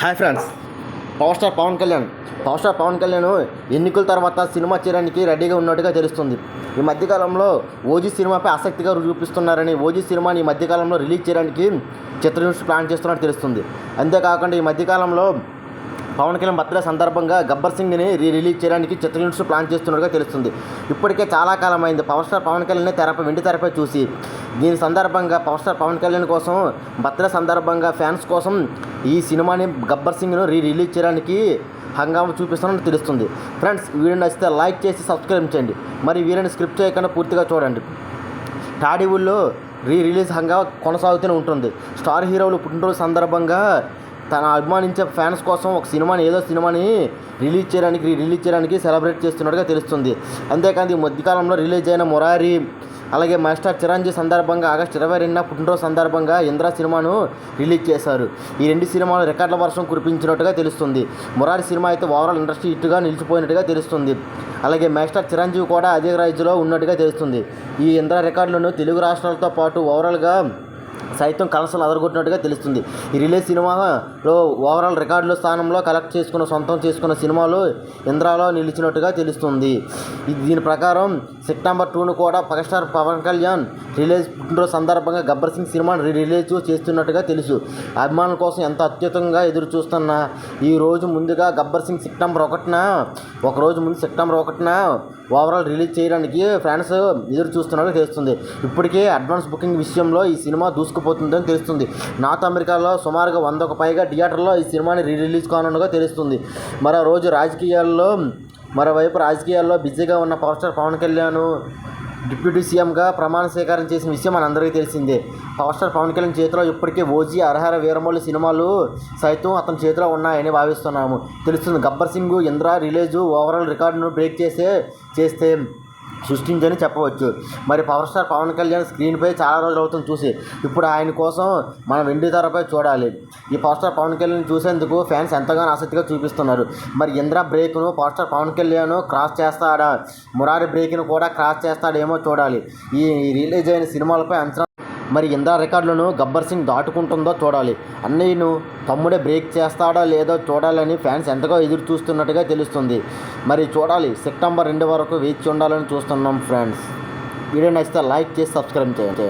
Hi friends power star Pawan Kalyan. Power star Pawan Kalyan ఎన్నికల తర్వాత cinema చేయడానికి రెడీగా ఉన్నట్టుగా తెలుస్తుంది. ఈ మధ్యకాలంలో ఓజీ సినిమాపై ఆసక్తిగా చూపిస్తున్నారని ఓజీ సినిమాని ఈ మధ్యకాలంలో రిలీజ్ చేయడానికి చిత్ర న్యూస్ ప్లాన్ చేస్తున్నట్టు తెలుస్తుంది. అంతేకాకుండా ఈ మధ్యకాలంలో పవన్ కళ్యాణ్ బర్త్డే సందర్భంగా గబ్బర్ సింగ్ని రీ రిలీజ్ చేయడానికి చిత్ర యూనిట్స్ ప్లాన్ చేస్తున్నట్టుగా తెలుస్తుంది. ఇప్పటికే చాలా కాలం అయింది పవర్ స్టార్ పవన్ కళ్యాణ్ తెరపై వెండి తెరపై చూసి దీని సందర్భంగా పవర్ స్టార్ పవన్ కళ్యాణ్ కోసం బర్త్డే సందర్భంగా ఫ్యాన్స్ కోసం ఈ సినిమాని గబ్బర్ సింగ్ను రీ రిలీజ్ చేయడానికి హంగామా చూపిస్తున్నట్టు తెలుస్తుంది. ఫ్రెండ్స్ వీడియో నచ్చితే లైక్ చేసి సబ్స్క్రైబ్ చేయండి. మరి వీరిని స్క్రిప్ట్ చేయకుండా పూర్తిగా చూడండి. టాలీవుడ్లో రీ రిలీజ్ హంగా కొనసాగుతూనే ఉంటుంది. స్టార్ హీరోలు పుట్టినరోజు సందర్భంగా తన అభిమానించే ఫ్యాన్స్ కోసం ఒక సినిమాని ఏదో సినిమాని రిలీజ్ చేయడానికి రీ రిలీజ్ చేయడానికి సెలబ్రేట్ చేస్తున్నట్టుగా తెలుస్తుంది. అంతేకాదు ఈ మధ్యకాలంలో రిలీజ్ అయిన మొరారి అలాగే మాస్టర్ చిరంజీవి సందర్భంగా ఆగస్టు ఇరవై రెండున పుట్టినరోజు సందర్భంగా ఇంద్ర సినిమాను రిలీజ్ చేశారు. ఈ రెండు సినిమాలు రికార్డుల వర్షం కురిపించినట్టుగా తెలుస్తుంది. మురారి సినిమా అయితే ఓవరాల్ ఇండస్ట్రీ ఇట్టుగా నిలిచిపోయినట్టుగా తెలుస్తుంది. అలాగే మాస్టర్ చిరంజీవి కూడా అదే రైజులో ఉన్నట్టుగా తెలుస్తుంది. ఈ ఇంద్ర రికార్డులను తెలుగు రాష్ట్రాలతో పాటు ఓవరాల్గా సైతం కలసలు అదరగొట్టినట్టుగా తెలుస్తుంది. ఈ రిలీజ్ సినిమాలో ఓవరాల్ రికార్డుల స్థానంలో కలెక్ట్ చేసుకున్న సొంతం చేసుకున్న సినిమాలు ఇంద్రాలో నిలిచినట్టుగా తెలుస్తుంది. దీని ప్రకారం సెప్టెంబర్ టూను కూడా power star Pawan Kalyan release పుట్టినరోజు సందర్భంగా గబ్బర్ సింగ్ సినిమాను రిలీజ్ చేస్తున్నట్టుగా తెలుసు. అభిమానుల కోసం ఎంత అత్యుతంగా ఎదురు చూస్తున్న ఈ రోజు ముందుగా గబ్బర్ సింగ్ సెప్టెంబర్ ఒకటిన ఒక రోజు ముందు సెప్టెంబర్ ఒకటిన ఓవరాల్ రిలీజ్ చేయడానికి ఫ్యాన్స్ ఎదురు చూస్తున్నట్టు తెలుస్తుంది. ఇప్పటికే అడ్వాన్స్ బుకింగ్ విషయంలో ఈ సినిమా దూసుకు దూసుకుపోతుందని తెలుస్తుంది. నార్త్ అమెరికాలో సుమారుగా వందకు పైగా థియేటర్లో ఈ సినిమాని రీ రిలీజ్ కానున్నగా తెలుస్తుంది. మరో రోజు రాజకీయాల్లో మరోవైపు రాజకీయాల్లో బిజీగా ఉన్న power star Pawan Kalyan deputy సీఎంగా ప్రమాణ స్వీకారం చేసిన విషయం మనందరికీ తెలిసిందే. పవర్ స్టార్ పవన్ కళ్యాణ్ చేతిలో ఇప్పటికే ఓజీ అర్హర వీరమౌళి సినిమాలు సైతం అతని చేతిలో ఉన్నాయని భావిస్తున్నాము. తెలుస్తుంది గబ్బర్ సింగ్ ఇంద్ర రిలీజ్ ఓవరాల్ రికార్డును బ్రేక్ చేసే చేస్తే సృష్టించని చెప్పవచ్చు. మరి పవర్ స్టార్ పవన్ కళ్యాణ్ స్క్రీన్పై చాలా రోజులు అవుతుంది చూసి. ఇప్పుడు ఆయన కోసం మనం వెండి తెరపై చూడాలి. ఈ పవర్ స్టార్ పవన్ కళ్యాణ్ చూసేందుకు ఫ్యాన్స్ ఎంతగానో ఆసక్తిగా చూపిస్తున్నారు. మరి Indra బ్రేక్ను power star Pawan Kalyan cross చేస్తాడా? మురారి బ్రేక్ను కూడా క్రాస్ చేస్తాడేమో చూడాలి. ఈ రిలీజ్ అయిన సినిమాలపై అంచనా మరి ఇందా రికార్డులను గబ్బర్ సింగ్ దాటుకుంటుందో చూడాలి. అన్నయ్యను తమ్ముడే బ్రేక్ చేస్తాడా లేదో చూడాలని ఫ్యాన్స్ ఎంతగా ఎదురు చూస్తున్నట్టుగా తెలుస్తుంది. మరి చూడాలి సెప్టెంబర్ రెండు వరకు వేచి ఉండాలని చూస్తున్నాం ఫ్రెండ్స్. వీడియో నచ్చితే లైక్ చేసి సబ్స్క్రైబ్ చేయండి.